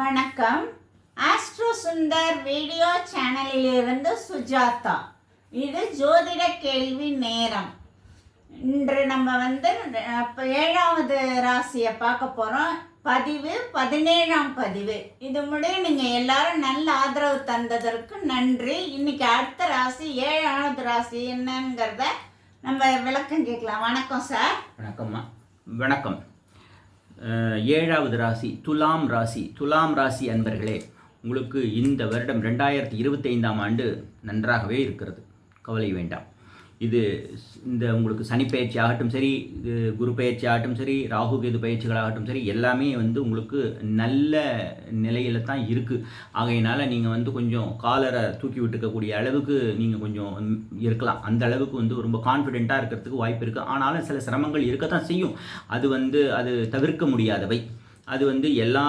வணக்கம். Astro Sundar video சேனலிலிருந்து சுஜாதா. இது ஜோதிட கேள்வி நேரம். இன்று நம்ம வந்து ஏழாவது ராசியை பார்க்க போகிறோம் பதிவு பதினேழாம் பதிவு. இது முடிய நீங்கள் எல்லாரும் நல்ல ஆதரவு தந்ததற்கு நன்றி. இன்னைக்கு அடுத்த ராசி ஏழாவது ராசி என்னங்கிறத நம்ம விளக்கம் கேட்கலாம். வணக்கம் சார். வணக்கம்மா. வணக்கம். ஏழாவது ராசி துலாம் ராசி. துலாம் ராசி அன்பர்களே உங்களுக்கு இந்த வருடம் ரெண்டாயிரத்தி இருபத்தைந்தாம் ஆண்டு நன்றாகவே இருக்கிறது. கவலை வேண்டாம். இது இந்த உங்களுக்கு சனி பயிற்சி ஆகட்டும் சரி இது குரு பயிற்சி ஆகட்டும் சரி ராகு கேது பயிற்சிகளாகட்டும் சரி எல்லாமே வந்து உங்களுக்கு நல்ல நிலையில் தான் இருக்குது ஆகையினால நீங்கள் வந்து கொஞ்சம் காலரை தூக்கி விட்டுக்கக்கூடிய அளவுக்கு நீங்கள் கொஞ்சம் இருக்கலாம். அந்த அளவுக்கு வந்து ரொம்ப கான்ஃபிடெண்ட்டாக இருக்கிறதுக்கு வாய்ப்பு இருக்குது ஆனாலும் சில சிரமங்கள் இருக்கத்தான் செய்யும். அது வந்து அது தவிர்க்க முடியாதவை. அது வந்து எல்லா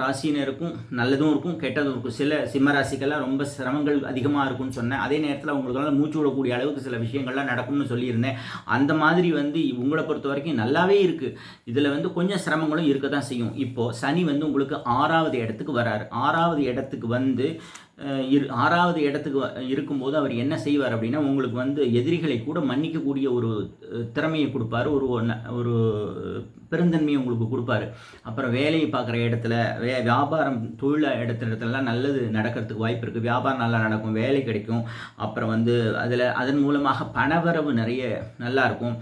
ராசியினருக்கும் நல்லதும் இருக்கும் கெட்டதும் இருக்கும். சில சிம்ம ராசிக்கெல்லாம் ரொம்ப சிரமங்கள் அதிகமாக இருக்கும்னு சொன்னேன். அதே நேரத்தில் உங்களுக்கெல்லாம் மூச்சு விடக்கூடிய அளவுக்கு சில விஷயங்கள்லாம் நடக்கும்னு சொல்லியிருந்தேன். அந்த மாதிரி வந்து உங்களை பொறுத்த வரைக்கும் நல்லாவே இருக்குது இதில் வந்து கொஞ்சம் சிரமங்களும் இருக்க தான் செய்யும். இப்போது சனி வந்து உங்களுக்கு ஆறாவது இடத்துக்கு வராரு. ஆறாவது இடத்துக்கு வந்து இரு ஆறாவது இடத்துக்கு இருக்கும்போது அவர் என்ன செய்வார் அப்படின்னா உங்களுக்கு வந்து எதிரிகளை கூட மன்னிக்கக்கூடிய ஒரு திறமையை கொடுப்பாரு. ஒரு ஒரு பெருந்தன்மையை உங்களுக்கு கொடுப்பாரு. அப்புறம் வேலையை பார்க்குற இடத்துல வே வியாபாரம் தொழில் இடத்துல இடத்துலலாம் நல்லது நடக்கிறதுக்கு வாய்ப்பு இருக்குது வியாபாரம் நல்லா நடக்கும் வேலை கிடைக்கும். அப்புறம் வந்து அதில் அதன் மூலமாக பணவரவு நிறைய நல்லாயிருக்கும்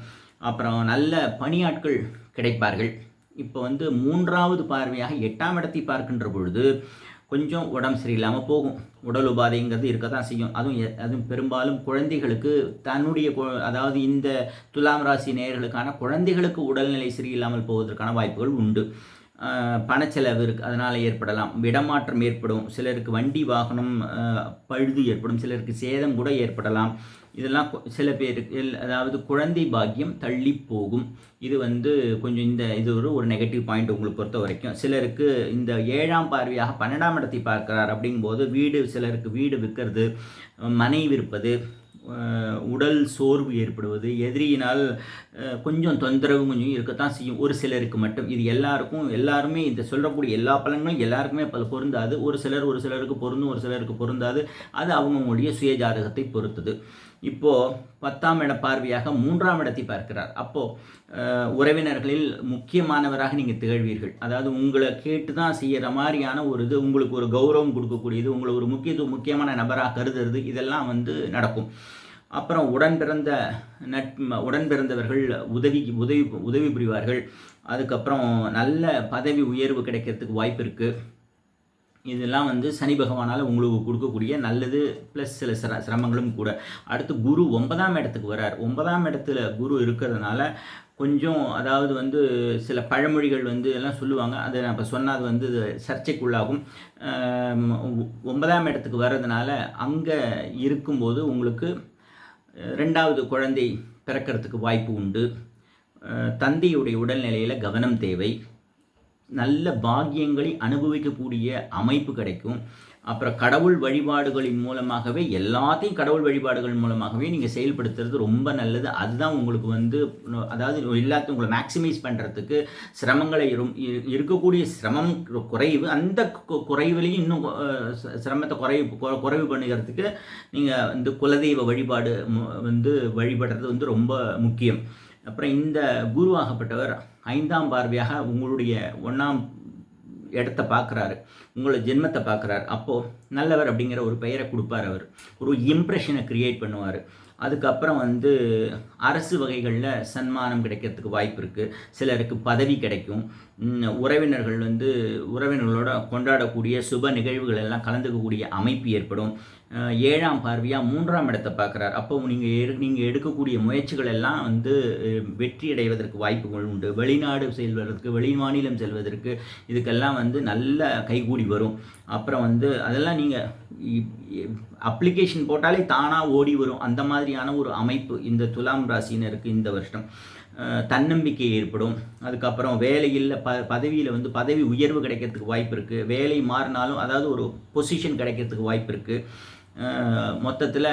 அப்புறம் நல்ல பணியாட்கள் கிடைப்பார்கள். இப்போ வந்து மூன்றாவது பார்வையாக எட்டாம் இடத்தை பார்க்கின்ற பொழுது கொஞ்சம் உடம்பு சரியில்லாமல் போகும். உடல் உபாதைங்கிறது இருக்க தான் செய்யும். அதுவும் எ- அதுவும் பெரும்பாலும் குழந்தைகளுக்கு தன்னுடைய அதாவது இந்த துலாம் ராசி நேர்களுக்கான குழந்தைகளுக்கு உடல்நிலை சரியில்லாமல் போவதற்கான வாய்ப்புகள் உண்டு. பணச்செலவு இருக்குது அதனால் ஏற்படலாம். இடமாற்றம் ஏற்படும். சிலருக்கு வண்டி வாகனம் பழுது ஏற்படும். சிலருக்கு சேதம் கூட ஏற்படலாம். இதெல்லாம் கொ- சில பேருக்கு அதாவது குழந்தை பாக்கியம் தள்ளி போகும். இது வந்து கொஞ்சம் இந்த இது ஒரு ஒரு நெகட்டிவ் பாயிண்ட் உங்களை பொறுத்த வரைக்கும். சிலருக்கு இந்த ஏழாம் பார்வையாக பன்னெண்டாம் இடத்தை பார்க்கிறார் அப்படிங்கும்போது வீடு சிலருக்கு வீடு விற்கிறது மனை விற்பது உடல் சோர்வு ஏற்படுவது எதிரியினால் கொஞ்சம் தொந்தரவு கொஞ்சம் இருக்கத்தான் செய்யும். ஒரு சிலருக்கு மட்டும். இது எல்லாருக்கும் எல்லாருமே இந்த சொல்லக்கூடிய எல்லா பலன்களும் எல்லாருக்குமே பல பொருந்தாது. ஒரு சிலர் ஒரு சிலருக்கு பொருந்தும் ஒரு சிலருக்கு பொருந்தாது. அது அவங்கவுங்களுடைய சுயஜாதகத்தை பொறுத்தது. இப்போது பத்தாம் இட பார்வையாக மூன்றாம் இடத்தை பார்க்கிறார். அப்போது உறவினர்களில் முக்கியமானவராக நீங்கள் திகழ்வீர்கள். அதாவது உங்களை கேட்டு தான் செய்கிற மாதிரியான ஒரு இது உங்களுக்கு ஒரு கௌரவம் கொடுக்கக்கூடியது உங்களை ஒரு முக்கியத்துவம் முக்கியமான நபராக கருதுறது இதெல்லாம் வந்து நடக்கும். அப்புறம் உடன் பிறந்த நட் உடன் பிறந்தவர்கள் உதவிக்கு உதவி உதவி புரிவார்கள். அதுக்கப்புறம் நல்ல பதவி உயர்வு கிடைக்கிறதுக்கு வாய்ப்பு இருக்குது இதெல்லாம் வந்து சனி பகவானால் உங்களுக்கு கொடுக்கக்கூடிய நல்லது ப்ளஸ் சில சிர சிரமங்களும் கூட. அடுத்து குரு ஒன்பதாம் இடத்துக்கு வரார். ஒன்பதாம் இடத்துல குரு இருக்கிறதுனால கொஞ்சம் அதாவது வந்து சில பழமொழிகள் வந்து எல்லாம் சொல்லுவாங்க. அதை நான் இப்போ சொன்னால் அது வந்து இது சர்ச்சைக்குள்ளாகும். ஒன்பதாம் இடத்துக்கு வர்றதுனால அங்கே இருக்கும்போது உங்களுக்கு ரெண்டாவது குழந்தை பிறக்கிறதுக்கு வாய்ப்பு உண்டு. தந்தையுடைய உடல்நிலையில் கவனம் தேவை. நல்ல பாக்கியங்களை அனுபவிக்கக்கூடிய அமைப்பு கிடைக்கும். அப்புறம் கடவுள் வழிபாடுகளின் மூலமாகவே எல்லாத்தையும் கடவுள் வழிபாடுகள் மூலமாகவே நீங்கள் செயல்படுத்துறது ரொம்ப நல்லது. அதுதான் உங்களுக்கு வந்து அதாவது எல்லாத்தையும் உங்களை மேக்சிமைஸ் பண்ணுறதுக்கு சிரமங்களை இரும் இருக்கக்கூடிய சிரமம் குறைவு அந்த கு- குறைவிலையும் இன்னும் சிரமத்தை குறைவு குறைவு பண்ணுகிறதுக்கு நீங்கள் இந்த குலதெய்வ வழிபாடு வந்து வழிபடுறது வந்து ரொம்ப முக்கியம். அப்புறம் இந்த குருவாகப்பட்டவர் ஐந்தாம் பார்வையாக உங்களுடைய ஒன்றாம் இடத்த பார்க்குறாரு. உங்களோட ஜென்மத்தை பார்க்குறாரு. அப்போது நல்லவர் அப்படிங்கிற ஒரு பெயரை கொடுப்பார் அவர். ஒரு இம்ப்ரெஷனை க்ரியேட் பண்ணுவார். அதுக்கப்புறம் வந்து அரசு வகைகளில் சன்மானம் கிடைக்கிறதுக்கு வாய்ப்பு இருக்குது சிலருக்கு பதவி கிடைக்கும். உறவினர்கள் வந்து உறவினர்களோட கொண்டாடக்கூடிய சுப நிகழ்வுகள் எல்லாம் கலந்துக்கக்கூடிய அமைப்பு ஏற்படும். ஏழாம் பார்வையாக மூன்றாம் இடத்தை பார்க்குறார். அப்போ நீங்கள் எடு நீங்கள் எடுக்கக்கூடிய முயற்சிகள் எல்லாம் வந்து வெற்றி அடைவதற்கு வாய்ப்புகள் உண்டு. வெளிநாடு செல்வதற்கு வெளி மாநிலம் செல்வதற்கு இதுக்கெல்லாம் வந்து நல்ல கைகூடி வரும். அப்புறம் வந்து அதெல்லாம் நீங்கள் அப்ளிகேஷன் போட்டாலே தானாக ஓடி வரும். அந்த மாதிரியான ஒரு அமைப்பு இந்த துலாம் ராசினருக்கு இந்த வருஷம். தன்னம்பிக்கை ஏற்படும். அதுக்கப்புறம் வேலையில் ப பதவியில் வந்து பதவி உயர்வு கிடைக்கிறதுக்கு வாய்ப்பு இருக்குது வேலை மாறினாலும் அதாவது ஒரு பொசிஷன் கிடைக்கிறதுக்கு வாய்ப்பு இருக்குது மொத்தத்தில்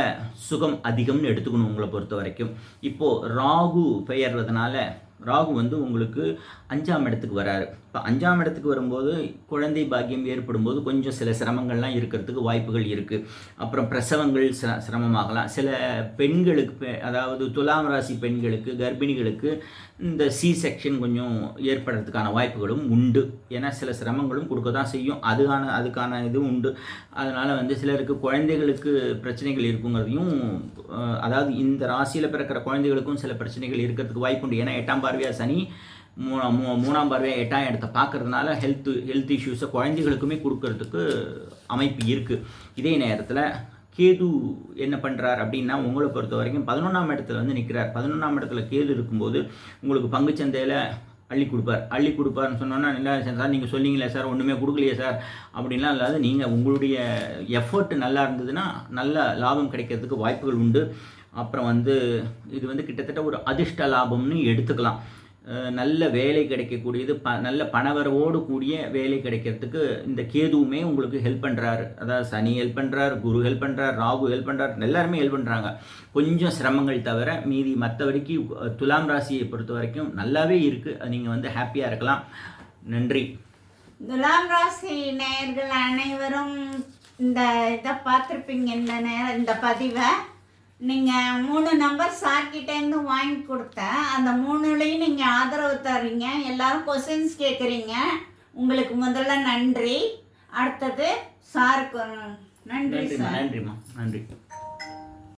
சுகம் அதிகம்னு எடுத்துக்கணும் உங்களை பொறுத்த வரைக்கும் இப்போது ராகு பெயர்றதுனால ராகு வந்து உங்களுக்கு அஞ்சாம் இடத்துக்கு வராரு. இப்போ அஞ்சாம் இடத்துக்கு வரும்போது குழந்தை பாக்கியம் ஏற்படும்போது கொஞ்சம் சில சிரமங்கள்லாம் இருக்கிறதுக்கு வாய்ப்புகள் இருக்குது அப்புறம் பிரசவங்கள் சிர சிரமமாகலாம். சில பெண்களுக்கு பெ- அதாவது துலாம் ராசி பெண்களுக்கு கர்ப்பிணிகளுக்கு இந்த சி செக்ஷன் கொஞ்சம் ஏற்படுறதுக்கான வாய்ப்புகளும் உண்டு. ஏன்னா சில சிரமங்களும் கொடுக்க தான் செய்யும். அதுக்கான அதுக்கான இதுவும் உண்டு. அதனால் வந்து சிலருக்கு குழந்தைகளுக்கு பிரச்சனைகள் இருக்குங்கிறதையும் அதாவது இந்த ராசியில் பிறக்கிற குழந்தைகளுக்கும் சில பிரச்சனைகள் இருக்கிறதுக்கு வாய்ப்பு உண்டு ஏன்னா எட்டாம் பார்வையாக சனி மூணா மூ மூணாம் பார்வையாக எட்டாம் இடத்தை பார்க்கறதுனால ஹெல்த் ஹெல்த் இஷ்யூஸை குழந்தைகளுக்குமே கொடுக்கறதுக்கு அமைப்பு இருக்குது இதே நேரத்தில் கேது என்ன பண்ணுறார் அப்படின்னா உங்களை பொறுத்த வரைக்கும் பதினொன்றாம் இடத்துல வந்து நிற்கிறார் பதினொன்றாம் இடத்துல கேது இருக்கும்போது உங்களுக்கு பங்குச்சந்தையில் அள்ளி கொடுப்பார். அள்ளி கொடுப்பாருன்னு சொன்னோன்னா இல்லை சார் நீங்கள் சொன்னீங்களே சார் ஒன்றுமே கொடுக்கலையே சார். அப்படின்லாம் இல்லாத நீங்கள் உங்களுடைய எஃபர்ட் நல்லா இருந்ததுன்னா நல்ல லாபம் கிடைக்கிறதுக்கு வாய்ப்புகள் உண்டு. அப்புறம் வந்து இது வந்து கிட்டத்தட்ட ஒரு அதிர்ஷ்ட லாபம்னு எடுத்துக்கலாம். நல்ல வேலை கிடைக்கக்கூடியது ப நல்ல பணவரவோடு கூடிய வேலை கிடைக்கிறதுக்கு இந்த கேதுவுமே உங்களுக்கு ஹெல்ப் பண்ணுறாரு அதாவது சனி ஹெல்ப் பண்ணுறார் குரு ஹெல்ப் பண்ணுறார் ராகு ஹெல்ப் பண்ணுறார் எல்லாருமே ஹெல்ப் பண்ணுறாங்க கொஞ்சம் சிரமங்கள் தவிர மீதி மற்றபடிக்கு துலாம் ராசியை பொறுத்த வரைக்கும் நல்லாவே இருக்குது நீங்கள் வந்து ஹாப்பியாக இருக்கலாம். நன்றி. துலாம் ராசி நேயர்கள் அனைவரும் இந்த இதை பார்த்துருப்பீங்க இந்த நேரம் இந்த பதிவை. நீங்கள் மூணு நம்பர் சார்கிட்டேருந்து வாங்கி கொடுத்தேன் அந்த மூணுலேயும் நீங்கள் ஆதரவு தர்றீங்க. எல்லாரும் கொஸ்டின்ஸ் கேட்குறீங்க உங்களுக்கு முதல்ல நன்றி. அடுத்தது சாருக்கு நன்றி சார் நன்றிம்மா நன்றி.